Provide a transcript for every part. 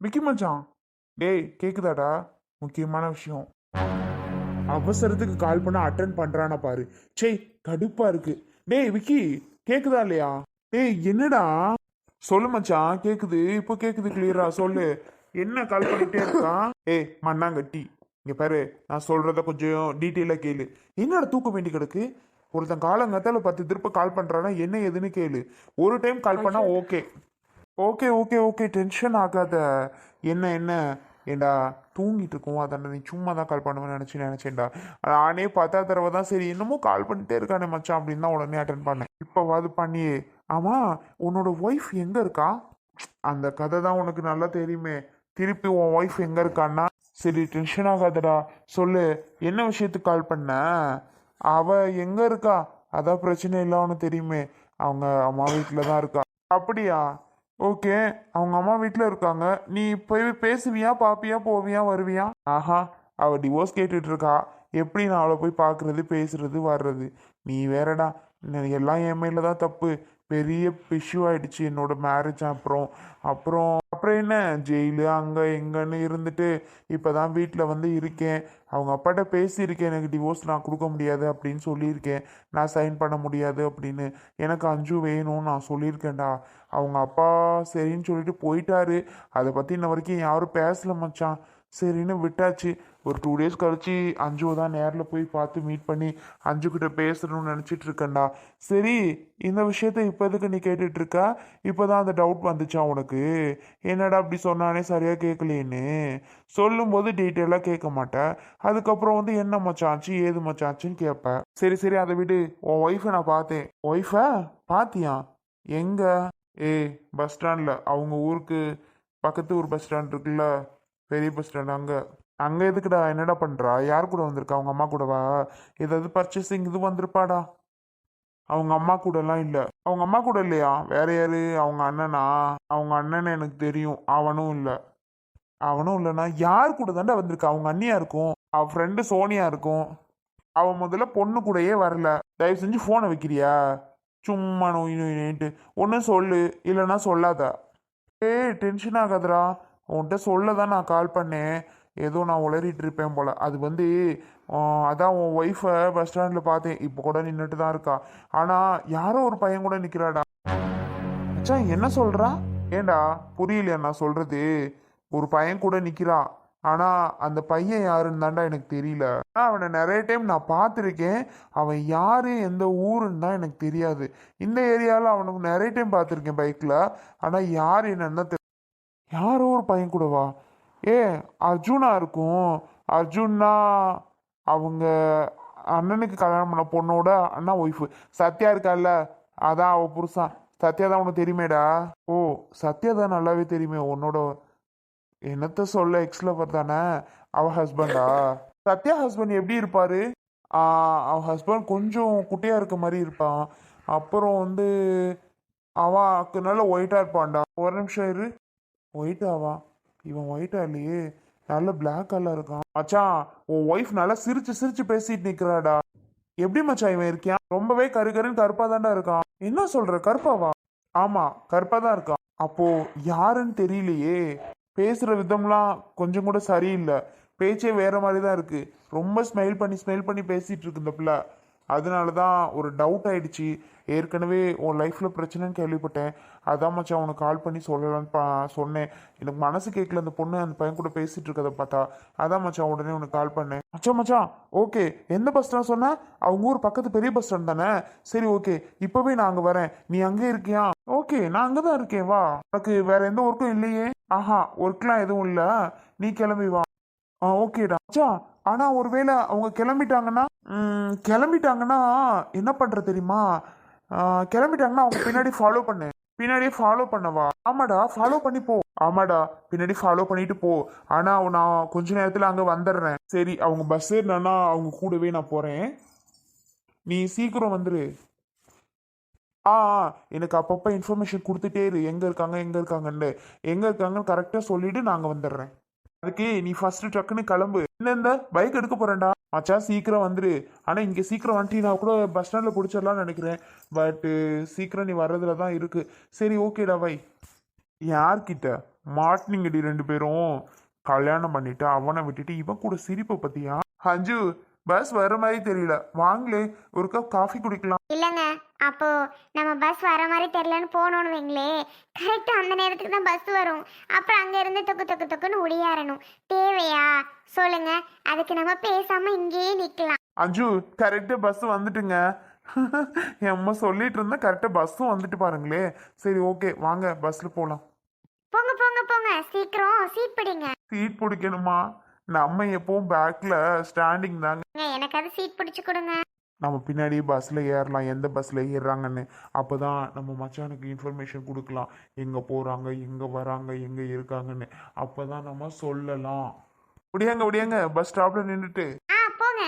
விக்கி மச்சான். டேய் கேக்குதாடா? முக்கியமான விஷயம். அவசரத்துக்கு கால் பண்ண அட்டன் பண்றானா பாரு. சே கடுப்பா இருக்கு. டேய் விக்கி கேக்குதா இல்லையா? டேய் என்னடா? சொல்லு மச்சான் கேக்குது. இப்போ கேக்குது கிளியரா சொல்லு. என்ன கால் பண்ணிட்டே இருக்கான் ஏய் மண்ணாங்கட்டி. இங்க பாரு நான் சொல்றத கொஞ்சம் டீட்டெயிலா கேளு. என்னடா தூக்க வேண்டி கிடக்கு? ஒருத்தன் காலங்கத்தால பத்து திருப்ப கால் பண்றானா? என்ன ஏதுன்னு கேளு. ஒரு டைம் கால் பண்ணா okay okay okay okay tension ஆகாத. என்ன என்ன? ஏண்டா தூங்கிட்டு இருக்கோம். அதாண்டா நீ சும்மா தான் கால் பண்ணுவேன்னு நினச்சி நினச்சேன்டா. நானே பத்தா தடவை தான் சரி இன்னமும் கால் பண்ணிட்டே இருக்கானே மச்சான் அப்படின்னு தான் உடனே அட்டன் பண்ணேன். இப்போவாது பண்ணியே. ஆமாம் உன்னோட ஒய்ஃப் எங்கே இருக்கா? அந்த கதை தான் உனக்கு நல்லா தெரியுமே. திருப்பி உன் ஒய்ஃப் எங்கே இருக்கான்னா? சரி டென்ஷன் ஆகாதடா. சொல்லு என்ன விஷயத்துக்கு கால் பண்ண? அவ எங்கே இருக்கா? அதான் பிரச்சனை இல்லை உனக்கு தெரியுமே. அவங்க அம்மா வீட்டில் தான் இருக்கா. அப்படியா? ஓகே அவங்க அம்மா வீட்டில் இருக்காங்க. நீ போய் பேசுவியா பாப்பியா போவியா வருவியா? ஆஹா அவள் டிவோர்ஸ் கேட்டுட்டு இருக்கா எப்படி நான் அவளை போய் பார்க்குறது பேசுறது வர்றது? நீ வேறடா. எல்லாம் என் மேல தான் தப்பு. பெரிய பிஷ்யூ ஆயிடுச்சு என்னோட மேரேஜ் அப்புறம் அப்புறம் அப்புறம் என்ன? ஜெயிலு அங்கே எங்கன்னு இருந்துட்டு இப்போ தான் வீட்டில் வந்து இருக்கேன். அவங்க அப்பாட்ட பேசியிருக்கேன் எனக்கு டிவோர்ஸ் நான் கொடுக்க முடியாது அப்படின்னு சொல்லியிருக்கேன். நான் சைன் பண்ண முடியாது அப்படின்னு. எனக்கு அஞ்சு வேணும்னு நான் சொல்லியிருக்கேன்டா. அவங்க அப்பா சரின்னு சொல்லிட்டு போயிட்டாரு. அதை பற்றி இன்ன வரைக்கும் யாரும் பேசல மச்சான். சரின்னு விட்டாச்சு. ஒரு டூ டேஸ் கழிச்சு அஞ்சுவை தான் நேரில் போய் பார்த்து மீட் பண்ணி அஞ்சு கிட்ட பேசணும்னு நினச்சிட்டு இருக்கேன்டா. சரி இந்த விஷயத்த இப்போ எதுக்கு நீ கேட்டுட்டு இப்போ தான் அந்த டவுட் வந்துச்சா உனக்கு? என்னடா அப்படி சொன்னானே சரியாக கேட்கலேன்னு சொல்லும்போது டீட்டெயிலாக கேட்க மாட்டேன் அதுக்கப்புறம் வந்து என்ன மச்சாச்சு ஏது மச்சாச்சுன்னு கேட்பேன் சரி சரி அதை விடு. உன் ஒய்ஃபை நான் பார்த்தேன். ஒய்ஃபை பாத்தியா? எங்க? ஏய் பஸ் ஸ்டாண்டில் அவங்க ஊருக்கு பக்கத்து ஊர் பஸ் ஸ்டாண்ட் இருக்குல்ல? பெரிய பஸ் ஸ்டாண்ட் அங்கே. அங்கே எதுக்குடா? என்னடா பண்ணுறா யார் கூட வந்திருக்கா? அவங்க அம்மா கூடவா? ஏதாவது பர்ச்சேசிங் இது வந்திருப்பாடா? அவங்க அம்மா கூடலாம் இல்லை. அவங்க அம்மா கூட இல்லையா? வேற யாரு? அவங்க அண்ணனா? அவங்க அண்ணன் எனக்கு தெரியும். அவனும் இல்லை. அவனும் இல்லைன்னா யார் கூட தாண்டா வந்திருக்கா? அவங்க அண்ணியா இருக்கும். அவன் ஃப்ரெண்டு சோனியா இருக்கும். அவன் முதல்ல பொண்ணு கூடயே வரல. தயவு செஞ்சு ஃபோனை வைக்கிறியா? சும்மா நோய் நோயின்ட்டு. ஒன்றும் சொல்லு. இல்லைன்னா சொல்லாத. ஏய் டென்ஷன் ஆகாதடா. உன்கிட்ட சொல்ல தான் நான் கால் பண்ணேன். ஏதோ நான் உளறிட்டு இருப்பேன் போல். அது வந்து அதான் உன் ஒய்ஃபை பஸ் ஸ்டாண்டில் பார்த்தேன். இப்போ கூட நின்றுட்டு தான் இருக்கா. ஆனால் யாரோ ஒரு பையன் கூட நிற்கிறாடா மச்சான் என்ன சொல்கிறா ஏண்டா புரியலையா நான் சொல்கிறது ஒரு பையன் கூட நிற்கிறான் ஆனால் அந்த பையன் யாருன்னு தாண்டா எனக்கு தெரியல. ஆனால் அவனை நிறைய டைம் நான் பார்த்துருக்கேன். அவன் யார் எந்த ஊருன்னு தான் எனக்கு தெரியாது. இந்த ஏரியாவில் அவனுக்கு நிறைய டைம் பார்த்துருக்கேன் பைக்கில் ஆனால் யார் என்னன்னு தான் யாரோ ஒரு பையன் கூடவா? ஏ அர்ஜுனா இருக்கும். அர்ஜுன்னா அவங்க அண்ணனுக்கு கல்யாணம் பண்ண பொண்ணோட அண்ணா ஒய்ஃபு சத்யா இருக்கால்ல? அதான் அவள் புருஷன் சத்யா தான் உனக்கு தெரியுமேடா? ஓ சத்யா தான் நல்லாவே தெரியுமே. உன்னோட என்னத்த சொல்ல எக்ஸ் லவர் தானே? அவ ஹஸ்பண்டா சத்யா ஹஸ்பண்ட் எப்படி இருப்பாரு? அவள் அவ ஹஸ்பண்ட் கொஞ்சம் குட்டியா இருக்க மாதிரி இருப்பான். அப்புறம் வந்து அவன் நல்ல ஒயிட்டா இருப்பான்டா. ஒரு நிமிஷம் இரு. ஒயிட்டாவா இவன் ஒயிட்டா இல்லையே? நல்ல பிளாக் கலர் இருக்கான். மச்சான் உன் ஒய்ஃப் நல்லா சிரிச்சு சிரிச்சு பேசிட்டு நிக்கிறாடா. எப்படி மச்சான் இவன் இருக்கான் ரொம்பவே கரு கருன்னு கருப்பா தாண்டா இருக்கான். என்ன சொல்ற கருப்பாவா? ஆமா கருப்பா தான் இருக்கான். அப்போ யாருன்னு தெரியலையே. பேசுற விதம்லாம் கொஞ்சம் கூட சரியில்லை. பேச்சே வேற மாதிரி தான் இருக்கு. ரொம்ப ஸ்மைல் பண்ணி ஸ்மைல் பண்ணி பேசிட்டு இருக்கு இந்த பிள்ளை. அதனால தான் ஒரு டவுட் ஆயிடுச்சு. ஏற்கனவே உன் லைஃப்பில் பிரச்சனைன்னு கேள்விப்பட்டேன். அதான் மச்சான் உனக்கு கால் பண்ணி சொல்லலான்னு பா சொன்னேன். எனக்கு மனசு கேட்கல அந்த பொண்ணு அந்த பையன் கூட பேசிகிட்டு இருக்கதை பார்த்தா. அதான் மச்சான் உடனே உனக்கு கால் பண்ணேன். மச்சான் மச்சான் ஓகே எந்த பஸ் ஸ்டாண்ட் சொன்னேன் அவங்க ஊர் பக்கத்து பெரிய பஸ் ஸ்டாண்ட் தானே? சரி ஓகே இப்போவே நான் அங்கே வரேன். நீ அங்கே இருக்கியா? ஓகே நான் அங்கே தான் இருக்கேன். வா. உனக்கு வேற எந்த ஒர்க்கும் இல்லையே. ஆஹா ஒர்க்லாம் எதுவும் இல்லை. நீ கிளம்பி வா. ஆ ஓகேடா மச்சான் ஆனா ஒருவேளை அவங்க கிளம்பிட்டாங்கன்னா கிளம்பிட்டாங்கன்னா என்ன பண்ற தெரியுமா? கிளம்பிட்டாங்கன்னா அவங்க பின்னாடி ஃபாலோ பண்ணு. பின்னாடியே ஃபாலோ பண்ணவா? ஆமாடா ஃபாலோ பண்ணி போ. ஆமாடா பின்னாடி ஃபாலோ பண்ணிட்டு போ. ஆனா நான் கொஞ்ச நேரத்துல அங்க வந்துடுறேன். சரி அவங்க பஸ் ஏறினா அவங்க கூடவே நான் போறேன். நீ சீக்கிரம் வந்துரு. ஆ ஆ, எனக்கு அப்பப்போ இன்ஃபர்மேஷன் கொடுத்துட்டே இரு. எங்க இருக்காங்க எங்க இருக்காங்கன்னு. எங்க இருக்காங்கன்னு கரெக்டாக சொல்லிட்டு நாங்கள் வந்துடுறேன். அதுக்கு நீ ஃபர்ஸ்ட் ட்ரக்குன்னு கிளம்பு. என்ன இந்த? பைக் எடுக்க போறேன்டா. மச்சா சீக்கிரம் வந்துரு. ஆனா இங்க சீக்கிரம் வந்துட்டீங்கன்னா கூட பஸ் ஸ்டாண்ட்ல பிடிச்சிடலாம்னு நினைக்கிறேன். பட்டு சீக்கிரம் நீ வர்றதுல தான் இருக்கு. சரி ஓகேடா பை யார்கிட்ட? மாட்டினிங்கடி ரெண்டு பேரும். கல்யாணம் பண்ணிட்டு அவனை விட்டுட்டு இவன் கூட சிரிப்பை பத்தியா அஞ்சு பஸ் வர மாதிரி தெரியல. வாங்களே ஒரு கப் காஃபி குடிக்கலாம். இல்லைங்க அப்போ நம்ம பஸ் வர மாதிரி தெரியலன்னு போனோன்னு வைங்களே கரெக்டாக அந்த நேரத்துக்கு தான் பஸ் வரும். அப்புறம் அங்க இருந்து தொக்கு தொக்கு தொக்குன்னு ஒடியாரணும் தேவையா? சொல்லுங்க. அதுக்கு நம்ம பேசாம இங்கேயே நிக்கலாம். அஞ்சு கரெக்டா பஸ் வந்துட்டுங்க. என் அம்மா சொல்லிட்டு இருந்தா கரெக்டா பஸ்ஸும் வந்துட்டு பாருங்களே. சரி ஓகே வாங்க பஸ்ல போலாம். போங்க போங்க போங்க. சீக்கிரம் சீட் பிடிங்க. சீட் பிடிக்கணுமா? நம்ம எப்பவும் பேக்ல ஸ்டாண்டிங் தாங்க. ஏங்க, எனக்கு அது சீட் பிடிச்சு கொடுங்க. நம்ம பின்னாடி பஸ்ஸில் ஏறலாம். எந்த பஸ்ஸில் ஏறுறாங்கன்னு. அப்போ தான் நம்ம மச்சானுக்கு இன்ஃபர்மேஷன் கொடுக்கலாம். எங்கே போகிறாங்க எங்கே வராங்க எங்கே இருக்காங்கன்னு. அப்போ தான் நம்ம சொல்லலாம். முடியாங்க முடியாங்க பஸ் ஸ்டாப்பில் நின்றுட்டு ஆ போங்க.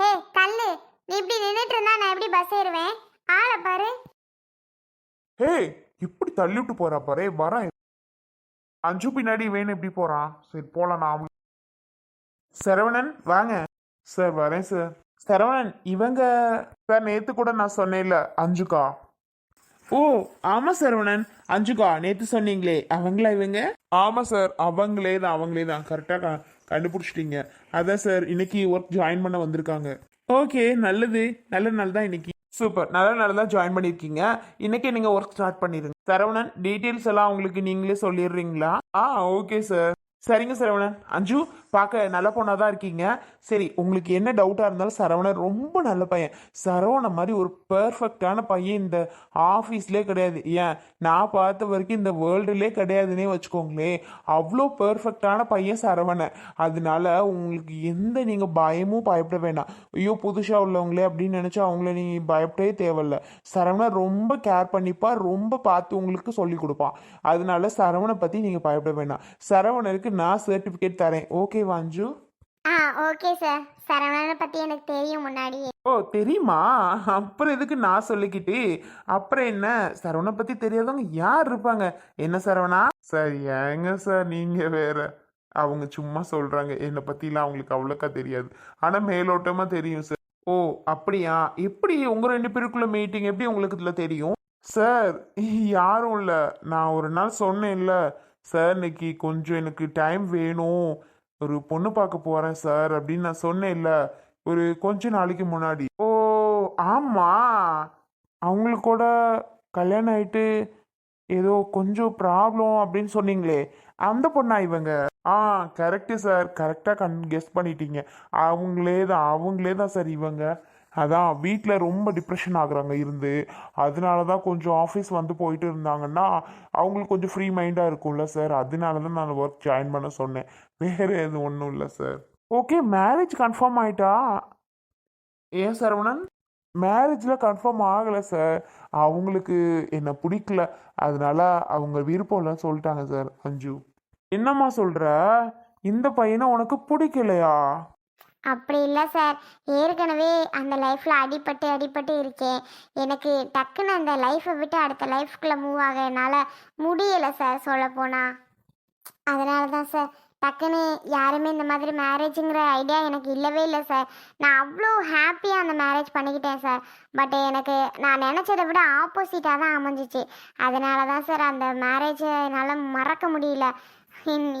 ஹே கல்லு நீ இப்படி நின்றுட்டு இருந்தா நான் எப்படி பஸ் ஏறுவேன்? ஆளை பாரு. ஹே இப்படி தள்ளி விட்டு போறா பாரு. வரேன். அஞ்சு பின்னாடி வேணும் இப்படி போறான். சரி போலாம் நான் சரவணன் வாங்க. சார் வரேன் சார். சரவணன் இவங்க சார் நேத்து கூட நான் சொன்னேன்ல அஞ்சுக்கா. ஓ ஆமா சரவணன். அஞ்சுக்கா நேத்து சொன்னீங்களே அவங்களா இவங்க? ஆமா சார் அவங்களே தான் அவங்களே தான். கரெக்டா கண்டுபிடிச்சிட்டீங்க. அதான் சார் இன்னைக்கு ஒர்க் ஜாயின் பண்ண வந்திருக்காங்க. ஓகே நல்லது. நல்ல நாள் தான் இன்னைக்கு. சூப்பர் நல்ல நாள் தான் ஜாயின் பண்ணியிருக்கீங்க. இன்னைக்கு நீங்க ஒர்க் ஸ்டார்ட் பண்ணிருங்க. சரவணன் டீட்டெயில்ஸ் எல்லாம் உங்களுக்கு நீங்களே சொல்லிடுறீங்களா? ஆ ஓகே சார் சரிங்க சரவணன். அஞ்சு பார்க்க நல்ல பொண்ணாக தான் இருக்கீங்க. சரி உங்களுக்கு என்ன டவுட்டாக இருந்தாலும் சரவணன் ரொம்ப நல்ல பையன். சரவணன் மாதிரி ஒரு பெர்ஃபெக்டான பையன் இந்த ஆஃபீஸ்லேயே கிடையாது. ஏன்? நான் பார்த்த வரைக்கும் இந்த வேர்ல்டுலே கிடையாதுன்னே வச்சுக்கோங்களேன். அவ்வளோ பெர்ஃபெக்டான பையன் சரவணன். அதனால உங்களுக்கு எந்த நீங்கள் பயமும் பயப்பட வேண்டாம் ஐயோ புதுசாக உள்ளவங்களே அப்படின்னு நினச்சா அவங்கள நீங்கள் பயப்படவே தேவையில்ல. சரவணன் ரொம்ப கேர் பண்ணிப்பா ரொம்ப பார்த்து உங்களுக்கு சொல்லி கொடுப்பான். அதனால சரவணை பற்றி நீங்கள் பயப்பட வேண்டாம் சரவணருக்கு நான் சர்டிஃபிகேட் தரேன். ஓகேவா அஞ்சு ஆ ஓகே சார் சரவணனை பற்றி எனக்கு தெரியும் முன்னாடியே ஓ தெரியுமா? அப்புறம் எதுக்கு நான் சொல்லிக்கிட்டு? அப்புறம் என்ன? சரவணை பத்தி தெரியாதவங்க யார் இருப்பாங்க? என்ன சரவணா? சார் ஏங்க சார் நீங்க வேற. அவங்க சும்மா சொல்றாங்க. என்னை பத்திலாம் அவங்களுக்கு அவ்வளோக்கா தெரியாது. ஆனா மேலோட்டமா தெரியும் சார் ஓ அப்படியா? எப்படி உங்க ரெண்டு பேருக்குள்ள மீட்டிங் எப்படி உங்களுக்கு இதுல தெரியும்? சார் யாரும் இல்லை. நான் ஒரு நாள் சொன்னேன்ல. சார் இன்னைக்கு கொஞ்சம் எனக்கு டைம் வேணும். ஒரு பொண்ணு பார்க்க போறேன் சார் அப்படின்னு நான் சொன்னேன்ல ஒரு கொஞ்ச நாளைக்கு முன்னாடி. ஓ ஆமா. அவங்களுக்கு கூட கல்யாணம் ஆயிட்டு ஏதோ கொஞ்சம் ப்ராப்ளம் அப்படின்னு சொன்னீங்களே அந்த பொண்ணா இவங்க? ஆ கரெக்டு சார் கரெக்டாக கண் கெஸ் பண்ணிட்டீங்க. அவங்களே தான் அவங்களே தான் சார் இவங்க. அதான் வீட்டில் ரொம்ப டிப்ரெஷன் ஆகுறாங்க இருந்து. அதனால தான் கொஞ்சம் ஆஃபீஸ் வந்து போயிட்டு இருந்தாங்கன்னா அவங்களுக்கு கொஞ்சம் ஃப்ரீ மைண்டாக இருக்கும்ல சார் அதனால தான் நான் ஒர்க் ஜாயின் பண்ண சொன்னேன். வேறு எதுவும் ஒன்றும் இல்லை சார் ஓகே மேரேஜ் கன்ஃபார்ம் ஆயிட்டா? ஏன் சரவணன்? மேரேஜில் கன்ஃபார்ம் ஆகலை சார் அவங்களுக்கு என்னை பிடிக்கல. அதனால அவங்க விருப்பம் இல்லைன்னு சொல்லிட்டாங்க சார் அஞ்சு. என்னம்மா சொல்கிற இந்த பையனை உனக்கு பிடிக்கலையா? அப்படி இல்லை சார். ஏற்கனவே அந்த லைஃப்பில் அடிபட்டு அடிபட்டு இருக்கேன். எனக்கு டக்குன்னு அந்த லைஃப்பை விட்டு அடுத்த லைஃப்குள்ளே மூவ் ஆக என்னால் முடியலை சார் சொல்லப்போனால் அதனால தான் சார். டக்குன்னு யாருமே இந்த மாதிரி மேரேஜுங்கிற ஐடியா எனக்கு இல்லவே இல்லை சார். நான் அவ்வளோ ஹாப்பியாக அந்த மேரேஜ் பண்ணிக்கிட்டேன் சார். பட் எனக்கு நான் நினச்சதை விட ஆப்போசிட்டாக தான் அமைஞ்சிச்சு. அதனால தான் சார் அந்த மேரேஜை என்னால் மறக்க முடியல.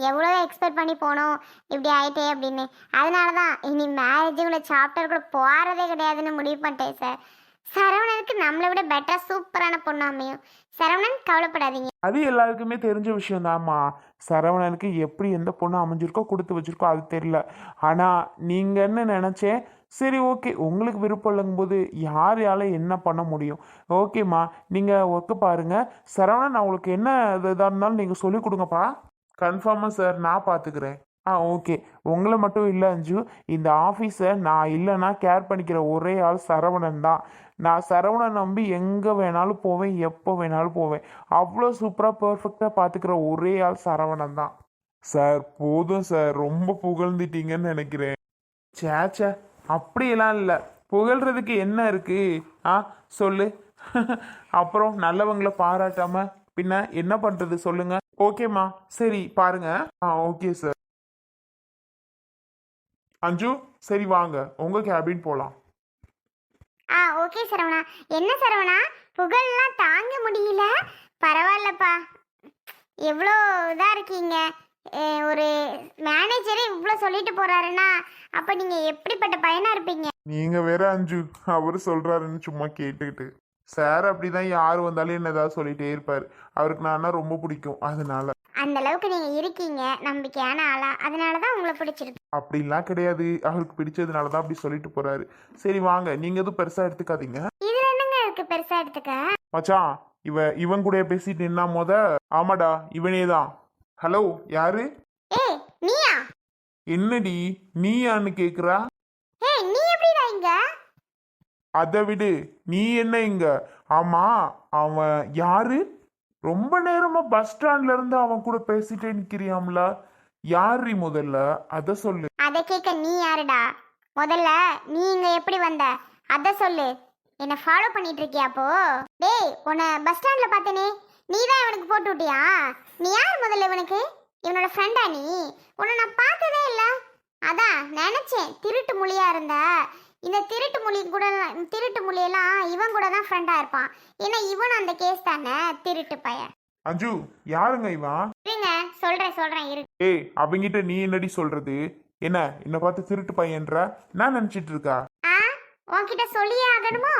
எவ்வளோ எக்ஸ்பெக்ட் பண்ணி போனோம் இப்படி ஆயிட்டே அப்படின்னு. அதனால தான் இனி மேரேஜுக்குள்ள சாப்டர் கூட போகிறதே கிடையாதுன்னு முடிவு பண்ணிட்டேன் சார் சரவணனுக்கு நம்மளை விட பெட்டராக சூப்பரான பொண்ணு அமையும். சரவணன் கவலைப்படாதீங்க. அது எல்லாருக்குமே தெரிஞ்ச விஷயம் தான்மா சரவணனுக்கு எப்படி எந்த பொண்ணு அமைஞ்சிருக்கோ கொடுத்து வச்சிருக்கோ அது தெரியல. ஆனால் நீங்கன்னு நினச்சேன் சரி ஓகே உங்களுக்கு விருப்பம் இல்லைங்கும்போது யார் யாரால என்ன பண்ண முடியும்? ஓகேம்மா நீங்கள் ஒர்க்கு பாருங்கள் சரவணன் நான் உங்களுக்கு என்ன இதாக இருந்தாலும் நீங்கள் சொல்லிக் கொடுங்கப்பா. கன்ஃபார்மாக சார் நான் பார்த்துக்கிறேன் ஆ ஓகே உங்களை மட்டும் இல்லை அஞ்சு. இந்த ஆஃபீஸை நான் இல்லைன்னா கேர் பண்ணிக்கிற ஒரே ஆள் சரவணன் தான். நான் சரவணன் நம்பி எங்கே வேணாலும் போவேன் எப்போ வேணாலும் போவேன். அவ்வளோ சூப்பராக பர்ஃபெக்டாக பார்த்துக்கிற ஒரே ஆள் சரவணன் தான். சார் போதும் சார் ரொம்ப புகழ்ந்துட்டீங்கன்னு நினைக்கிறேன். சேச்சே அப்படியெல்லாம் இல்லை. புகழ்றதுக்கு என்ன இருக்கு? ஆ சொல்லு. அப்புறம் நல்லவங்களை பாராட்டாம பின்ன என்ன பண்ணுறது சொல்லுங்க. ஓகேம்மா. சரி பாருங்க. ஆ ஓகே சார் அஞ்சு சரி வாங்க. உங்க கேபின் போலாம். ஆ ஓகே சரவணா. என்ன சரவணா? புகழ்லாம் தாங்க முடியல. பரவாயில்லப்பா. எவ்வளோ இதாக இருக்கீங்க? அஹ் ஒரு மேனேஜரே இவ்வளோ சொல்லிட்டு போறாருன்னா அப்போ நீங்கள் எப்படிப்பட்ட பையனாக இருப்பீங்க? நீங்க வேற அஞ்சு அவரு சொல்றாருன்னு சும்மா கேட்டுக்கிட்டு. சார் அப்படிதான் யார் வந்தாலும் என்ன ஏதாவது சொல்லிட்டே இருப்பாரு. அவருக்கு நான்னா ரொம்ப பிடிக்கும். அதனால. அந்த அளவுக்கு நீங்கள் இருக்கீங்க. நம்பிக்கையான ஆளா. அதனால தான் உங்களை பிடிச்சிருக்கு. அப்படிலாம் கிடையாது. அவருக்கு பிடிச்சதுனால தான் அப்படி சொல்லிட்டு போறாரு. சரி வாங்க. நீங்க எதுவும் பெருசா எடுத்துக்காதீங்க. இதில் என்னங்க இருக்கு பெருசாக எடுத்துக்க? மச்சான் இவ இவன் கூட பேசிட்டு நின்னா மொத ஆமாடா இவனே தான் ஹலோ யாரு? ஏய் நீயா? என்னடி நீயான்னு கேக்குறா ஏய் நீ எப்படிடா இங்க அதை விடு. நீ என்ன இங்க? ஆமா அவன் யாரு? ரொம்ப நேரமா பஸ் ஸ்டாண்ட்ல இருந்து அவன் கூட பேசிட்டே நிக்கிறியாம்ல? யாரு முதல்ல? அத சொல்லு. அதை கேட்க நீ யாருடா? முதல்ல நீ இங்க எப்படி வந்த? அத சொல்லு. என்ன ஃபாலோ பண்ணிட்டு இருக்கியா அப்போ? டேய் உன்னை பஸ் ஸ்டாண்ட்ல பார்த்தனே. நீ தான் இவனுக்கு போட்டு விட்டியா? நீ யார் முதல்ல இவனுக்கு? இவனோட ஃப்ரெண்டா நீ? உன்னை நான் பார்த்ததே இல்ல. அதான் நினைச்சேன். திருட்டு மொழியா இருந்த. இந்த திருட்டு மொழி கூட திருட்டு மொழியெல்லாம் இவன் கூட தான் ஃப்ரெண்டா இருப்பான். ஏன்னா இவன் அந்த கேஸ் தானே திருட்டு பையன். அஞ்சு யாருங்க இவன்? இருங்க சொல்றேன் சொல்றேன் இரு. ஏய் அவங்கிட்ட நீ என்னடி சொல்றது? என்ன என்ன பார்த்து திருட்டு பையன்ற? நான் நினைச்சிட்டு இருக்கா? ஆ? உன்கிட்ட சொல்லியே ஆகணுமோ?